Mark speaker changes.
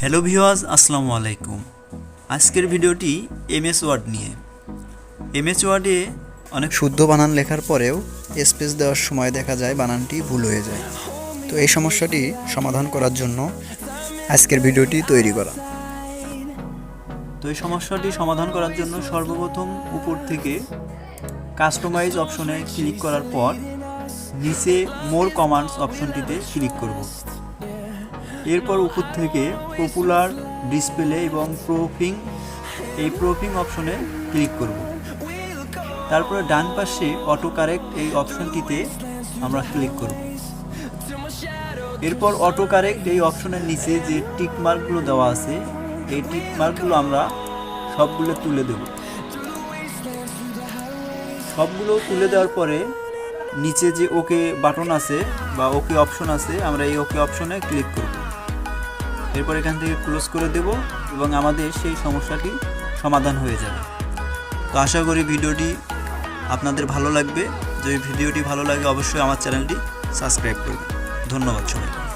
Speaker 1: Hello ভিওয়াজ আসসালামু আলাইকুম। আজকের ভিডিওটি এমএস ওয়ার্ড নিয়ে। এমএস ওয়ার্ডে অনেক
Speaker 2: শুদ্ধ বানান লেখার পরেও স্পেস দেওয়ার সময় দেখা যায় বানানটি ভুল হয়ে যায়। তো এই সমস্যাটি সমাধান করার জন্য আজকের ভিডিওটি তৈরি করা।
Speaker 1: তো এই সমস্যাটি সমাধান করার জন্য সর্বপ্রথম উপর থেকে কাস্টমাইজ অপশনে ক্লিক করার পর নিচে মোর কমান্ডস অপশনটিতে ক্লিক করব। এরপর উপর থেকে পপুলার ডিসপ্লে এবং প্রোফিং এই প্রোফিং অপশনে ক্লিক করব। তারপরে ডান পাশে অটো কারেক্ট এই অপশনটিতে আমরা ক্লিক করব। এরপর অটো কারেক্ট এই অপশনের নিচে যে টিক মার্কগুলো দেওয়া আছে, এই টিক মার্কগুলো আমরা সবগুলো তুলে দেব। সবগুলো তুলে দেওয়ার পরে নিচে যে ওকে বাটন আছে বা ওকে অপশন আছে, আমরা এই ওকে অপশনে ক্লিক করব। এরপর এখান থেকে ক্লোজ করে দেব এবং আমাদের সেই সমস্যাটি সমাধান হয়ে যাবে। তো আশা করি ভিডিওটি আপনাদের ভালো লাগবে। যদি ভিডিওটি ভালো লাগে, অবশ্যই আমার চ্যানেলটি সাবস্ক্রাইব করবেন। ধন্যবাদ সবাইকে।